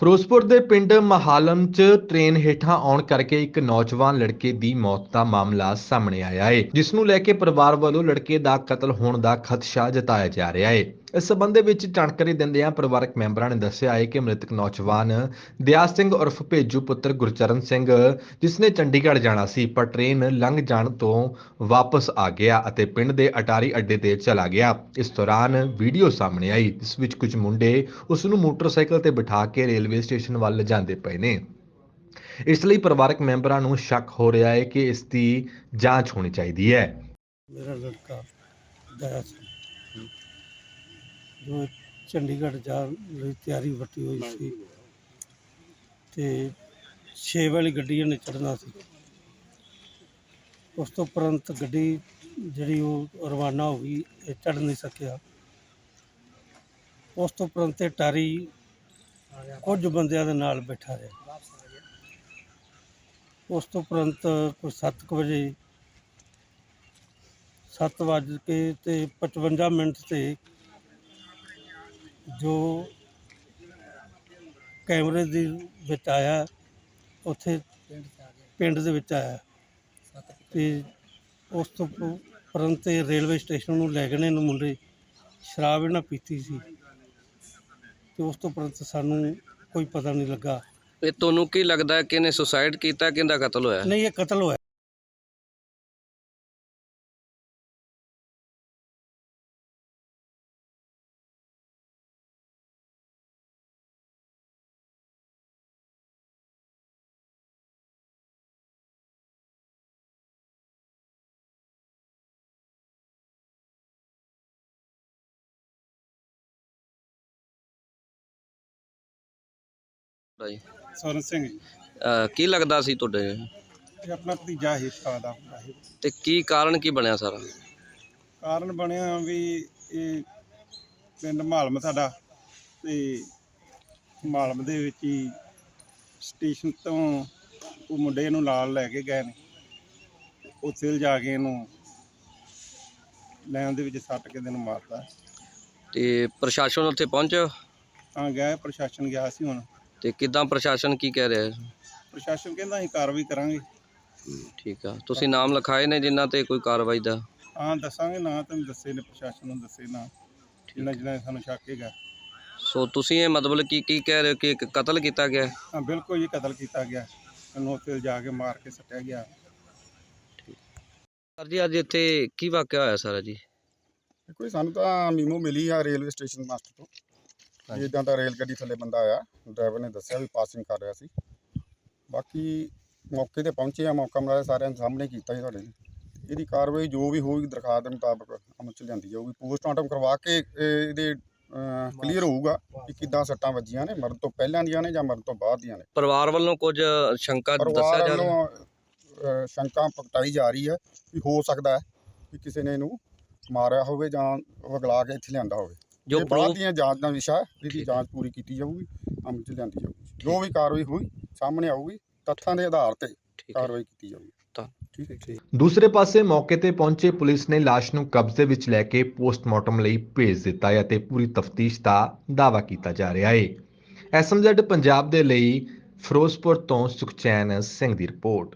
ਫਿਰੋਜ਼ਪੁਰ ਦੇ ਪਿੰਡ ਮਹਾਲਮ 'ਚ ਟ੍ਰੇਨ ਹੇਠਾਂ ਆਉਣ ਕਰਕੇ ਇੱਕ ਨੌਜਵਾਨ ਲੜਕੇ ਦੀ ਮੌਤ ਦਾ ਮਾਮਲਾ ਸਾਹਮਣੇ ਆਇਆ ਹੈ, ਜਿਸ ਨੂੰ ਲੈ ਕੇ ਪਰਿਵਾਰ ਵੱਲੋਂ ਲੜਕੇ ਦਾ ਕਤਲ ਹੋਣ ਦਾ ਖਦਸ਼ਾ ਜਤਾਇਆ ਜਾ ਰਿਹਾ ਹੈ। ਇਸ ਸਬੰਧ ਦੇ ਵਿੱਚ ਜਾਣਕਾਰੀ ਦਿੰਦਿਆਂ ਪਰਿਵਾਰਕ ਮੈਂਬਰਾਂ ਨੇ ਦੱਸਿਆ ਹੈ ਕਿ ਮ੍ਰਿਤਕ ਨੌਜਵਾਨ ਦਿਆਲ ਸਿੰਘ ਉਰਫ ਭੇਜੂ ਪੁੱਤਰ ਗੁਰਚਰਨ ਸਿੰਘ, ਜਿਸ ਨੇ ਚੰਡੀਗੜ੍ਹ ਜਾਣਾ ਸੀ, ਪਰ ਟ੍ਰੇਨ ਲੰਘ ਜਾਣ ਤੋਂ ਵਾਪਸ ਆ ਗਿਆ ਅਤੇ ਪਿੰਡ ਦੇ ਅਟਾਰੀ ਅੱਡੇ ਤੇ ਚਲਾ ਗਿਆ। ਇਸ ਦੌਰਾਨ ਵੀਡੀਓ ਸਾਹਮਣੇ ਆਈ, ਜਿਸ ਵਿੱਚ ਕੁਝ ਮੁੰਡੇ ਉਸ ਨੂੰ ਮੋਟਰਸਾਈਕਲ ਤੇ ਬਿਠਾ ਕੇ ਰੇਲਵੇ ਸਟੇਸ਼ਨ ਵੱਲ ਜਾਂਦੇ ਪਏ ਨੇ। ਇਸ ਲਈ ਪਰਿਵਾਰਕ ਮੈਂਬਰਾਂ ਨੂੰ ਸ਼ੱਕ ਹੋ ਰਿਹਾ ਹੈ ਕਿ ਇਸ ਦੀ ਜਾਂਚ ਹੋਣੀ ਚਾਹੀਦੀ ਹੈ। ਮੇਰਾ ਲੜਕਾ ਦਇਆ ਸਿੰਘ ਜੋ ਚੰਡੀਗੜ੍ਹ ਜਾਣ ਲਈ ਤਿਆਰੀ ਵਰਤੀ ਹੋਈ ਸੀ ਤੇ 6 ਵਾਲੀ ਗੱਡੀ ਇਹਨੇ ਚੜ੍ਹਨਾ ਸੀ। ਉਸ ਤੋਂ ਉਪਰੰਤ ਗੱਡੀ ਜਿਹੜੀ ਉਹ ਰਵਾਨਾ ਹੋ ਗਈ, ਇਹ ਚੜ੍ਹ ਨਹੀਂ ਸਕਿਆ। ਉਸ ਤੋਂ ਉਪਰੰਤ ਇਹ ਟਾਰੀ ਕੁਝ ਬੰਦਿਆਂ ਦੇ ਨਾਲ ਬੈਠਾ ਰਿਹਾ। ਉਸ ਤੋਂ ਉਪਰੰਤ ਕੋਈ 7 ਵਜੇ ਸੱਤ ਵੱਜ ਕੇ ਤੇ 55 ਮਿੰਟ ਤੇ ਜੋ ਕੈਮਰੇ ਦੇ ਵਿੱਚ ਆਇਆ ਉੱਥੇ ਪਿੰਡ ਦੇ ਵਿੱਚ ਆਇਆ। ਤੇ ਉਸ ਤੋਂ ਪ- ਉਪਰੰਤ ਇਹ ਰੇਲਵੇ ਸਟੇਸ਼ਨ ਨੂੰ ਲੈ ਗਏ ਨੇ ਇਹਨੂੰ ਮੁੰਡੇ ਸ਼ਰਾਬ ਇਹਨਾਂ ਪੀਤੀ ਸੀ। ਤੇ ਉਸ ਤੋਂ ਉਪਰੰਤ ਸਾਨੂੰ ਕੋਈ ਪਤਾ ਨਹੀਂ ਲੱਗਾ। ਇਹ ਤੁਹਾਨੂੰ ਕੀ ਲੱਗਦਾ ਹੈ ਕਿ ਇਹਨੇ ਸੁਸਾਈਡ ਕੀਤਾ ਕਿੰਦਾ ਕਤਲ ਹੋਇਆ? ਨਹੀਂ ਇਹ ਕਤਲ ਹੋਇਆ। ਜੀ ਸਵਰਨ ਸਿੰਘ। ਜੀ ਅਹ ਕੀ ਲੱਗਦਾ ਸੀ ਤੁਹਾਡੇ? ਇਹ ਆਪਣਾ ਭਤੀਜਾ ਹੀ ਦਾ ਹੁੰਦਾ ਸੀ ਤੇ ਕੀ ਕਾਰਨ ਕੀ ਬਣਿਆ ਸਾਰਾ? ਕਾਰਨ ਬਣਿਆ ਵੀ ਇਹ ਪਿੰਡ ਮਾਲਮ ਸਾਡਾ ਤੇ ਮਾਲਮ ਦੇ ਵਿੱਚ ਹੀ ਸਟੇਸ਼ਨ ਤੋਂ ਉਹ ਮੁੰਡੇ ਨੂੰ ਨਾਲ ਲੈ ਕੇ ਗਏ ਨੇ। ਤੇ ਉੱਥੇ ਲਿਜਾ ਕੇ ਇਹਨੂੰ ਲੈਣ ਦੇ ਵਿੱਚ ਸੱਟ ਕੇ ਇਹਨੂੰ ਮਾਰਤਾ। ਤੇ ਪ੍ਰਸ਼ਾਸਨ ਉੱਥੇ ਪਹੁੰਚਿਆ? ਤਾਂ ਗਿਆ ਪ੍ਰਸ਼ਾਸਨ ਗਿਆ ਸੀ ਹੁਣ। ਤੇ ਕਿਦਾਂ ਪ੍ਰਸ਼ਾਸਨ ਕੀ ਕਹਿ ਰਿਹਾ ਹੈ? ਪ੍ਰਸ਼ਾਸਨ ਕਹਿੰਦਾ ਅਸੀਂ ਕਾਰਵਾਈ ਕਰਾਂਗੇ। ਠੀਕ ਆ। ਤੁਸੀਂ ਨਾਮ ਲਿਖਾਏ ਨੇ ਜਿਨ੍ਹਾਂ ਤੇ ਕੋਈ ਕਾਰਵਾਈ ਦਾ? ਹਾਂ ਦੱਸਾਂਗੇ ਨਾ ਤੁਹਾਨੂੰ ਦੱਸੇ ਨੇ ਪ੍ਰਸ਼ਾਸਨ ਨੂੰ ਦੱਸੇ ਨਾ। ਜਿੰਨਾ ਜਿੰਨਾ ਸਾਨੂੰ ਸ਼ੱਕ ਹੈਗਾ। ਸੋ ਤੁਸੀਂ ਇਹ ਮਤਲਬ ਕੀ ਕੀ ਕਹਿ ਰਹੇ ਹੋ ਕਿ ਇੱਕ ਕਤਲ ਕੀਤਾ ਗਿਆ? ਹੈ? ਹਾਂ ਬਿਲਕੁਲ ਜੀ ਕਤਲ ਕੀਤਾ ਗਿਆ। ਇਹਨੂੰ ਉੱਥੇ ਜਾ ਕੇ ਮਾਰ ਕੇ ਸੱਟਿਆ ਗਿਆ। ਸਰ ਜੀ ਅੱਜ ਇੱਥੇ ਕੀ ਵਾਕਿਆ ਹੋਇਆ ਸਾਰਾ ਜੀ? ਕੋਈ ਸਾਨੂੰ ਤਾਂ ਮੀਮੋ ਮਿਲੀ ਆ ਰੇਲਵੇ ਸਟੇਸ਼ਨ ਮਾਸਟਰ ਤੋਂ। ਹਾਂਜੀ। ਇਦਾਂ ਦਾ ਰੇਲ ਗੱਡੀ ਥੱਲੇ ਬੰਦਾ ਆਇਆ ਡਰਾਈਵਰ ਨੇ ਦੱਸਿਆ ਵੀ ਪਾਸਿੰਗ ਕਰ ਰਿਹਾ ਸੀ। ਬਾਕੀ ਮੌਕੇ ਤੇ ਪਹੁੰਚੇ ਆ ਮੌਕਾ ਮਿਲਿਆ ਸਾਰਿਆਂ ਦੇ ਸਾਹਮਣੇ ਕੀਤਾ ਜੀ ਤੁਹਾਡੇ ਨੇ ਇਹਦੀ ਕਾਰਵਾਈ ਜੋ ਵੀ ਹੋਊਗੀ ਦਰਖਾਸਤ ਦੇ ਮੁਤਾਬਕ ਅਮਲ ਚ ਲਿਆਂਦੀ ਜਾਊਗੀ। ਪੋਸਟਮਾਰਟਮ ਕਰਵਾ ਕੇ ਇਹ- ਇਹਦੇ ਕਲੀਅਰ ਹੋਊਗਾ ਕਿ ਕਿੱਦਾਂ ਸੱਟਾਂ ਵੱਜੀਆਂ ਨੇ ਮਰਨ ਤੋਂ ਪਹਿਲਾਂ ਦੀਆਂ ਨੇ ਜਾਂ ਮਰਨ ਤੋਂ ਬਾਅਦ ਦੀਆਂ ਨੇ। ਪਰਿਵਾਰ ਵੱਲੋਂ ਕੁਝ ਸ਼ੰਕਾ ਪਰਿਵਾਰ ਦੱਸਿਆ ਜਾ ਰਿਹਾ? ਵੱਲੋਂ ਅਹ, ਸ਼ੰਕਾ ਪ੍ਰਗਟਾਈ ਜਾ ਰਹੀ ਹੈ ਕਿ ਹੋ ਸਕਦਾ ਹੈ ਕਿ ਕਿਸੇ ਨੇ ਇਹਨੂੰ ਮਾਰਿਆ ਹੋਵੇ ਜਾਂ ਵਗਲਾ ਕੇ ਇੱਥੇ ਲਿਆਂਦਾ ਹੋਵੇ। ਜੋ ਇਹ ਬਾਅਦ ਦੀਆਂ ਜਾਂਚ ਦਾ ਵਿਸ਼ਾ ਹੈ ਇਹਦੀ। ਜਾਂਚ ਪੂਰੀ ਕੀਤੀ ਜਾਊਗੀ ਅਮਲ ਚ ਲਿਆਂਦੀ ਜਾਊਗੀ। ਜੋ ਵੀ ਕਾਰਵਾਈ ਹੋਈ ਸਾਹਮਣੇ ਆਊਗੀ ਤੱਥਾਂ ਦੇ ਆਧਾਰ ਤੇ ਕਾਰਵਾਈ ਕੀਤੀ ਜਾਊਗੀ। ਤਾਂ ਠੀਕ ਹੈ ਠੀਕ। ਦੂਸਰੇ ਪਾਸੇ ਮੌਕੇ ਤੇ ਪਹੁੰਚੇ ਪੁਲਿਸ ਨੇ ਲਾਸ਼ ਨੂੰ ਕਬਜ਼ੇ ਵਿੱਚ ਲੈ ਕੇ ਪੋਸਟਮਾਰਟਮ ਲਈ ਭੇਜ ਦਿੱਤਾ ਹੈ ਅਤੇ ਪੂਰੀ ਤਫਤੀਸ਼ ਦਾ ਦਾਅਵਾ ਕੀਤਾ ਜਾ ਰਿਹਾ ਹੈ। ਐਸਐਮਜ਼ੈਡ ਪੰਜਾਬ ਦੇ ਲਈ ਫਿਰੋਜ਼ਪੁਰ ਤੋਂ ਸੁਖਚੈਨ ਸਿੰਘ ਦੀ ਰਿਪੋਰਟ।